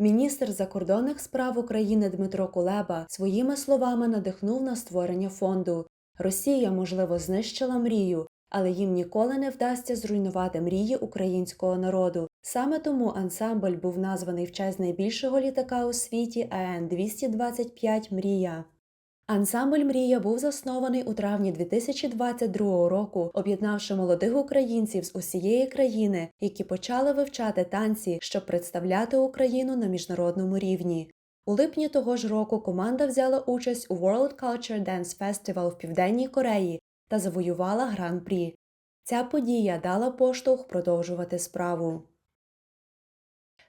Міністр закордонних справ України Дмитро Кулеба своїми словами надихнув на створення фонду. Росія, можливо, знищила мрію, але їм ніколи не вдасться зруйнувати мрії українського народу. Саме тому ансамбль був названий в честь найбільшого літака у світі АН 225 Мрія. Ансамбль Мрія був заснований у травні 2022 року, об'єднавши молодих українців з усієї країни, які почали вивчати танці, щоб представляти Україну на міжнародному рівні. У липні того ж року команда взяла участь у World Culture Dance Festival в Південній Кореї та завоювала гран-прі. Ця подія дала поштовх продовжувати справу.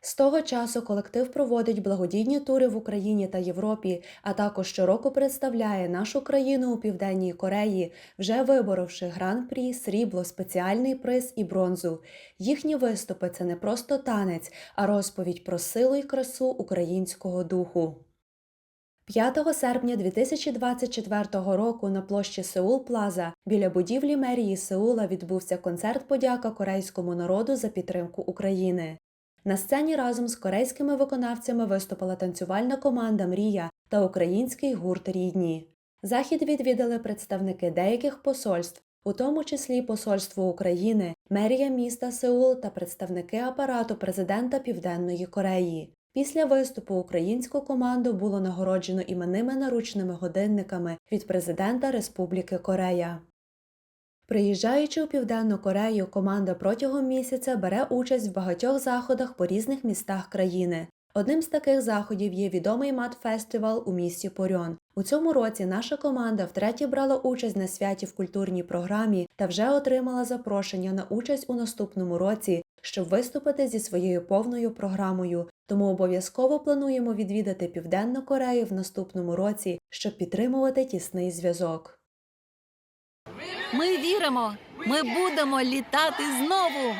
З того часу колектив проводить благодійні тури в Україні та Європі, а також щороку представляє нашу країну у Південній Кореї, вже виборовши гран-прі, срібло, спеціальний приз і бронзу. Їхні виступи це не просто танець, а розповідь про силу і красу українського духу. 5 серпня 2024 року на площі Сеул Плаза біля будівлі мерії Сеула відбувся концерт подяка корейському народу за підтримку України. На сцені разом з корейськими виконавцями виступила танцювальна команда Мрія та український гурт Рідні. Захід відвідали представники деяких посольств, у тому числі Посольство України, мерія міста Сеул та представники апарату президента Південної Кореї. Після виступу українську команду було нагороджено іменними наручними годинниками від президента Республіки Корея. Приїжджаючи у Південну Корею, команда протягом місяця бере участь в багатьох заходах по різних містах країни. Одним з таких заходів є відомий мат-фестивал у місті Порьон. У цьому році наша команда втретє брала участь на святі в культурній програмі та вже отримала запрошення на участь у наступному році, щоб виступити зі своєю повною програмою. Тому обов'язково плануємо відвідати Південну Корею в наступному році, щоб підтримувати тісний зв'язок. Ми віримо, ми будемо літати знову.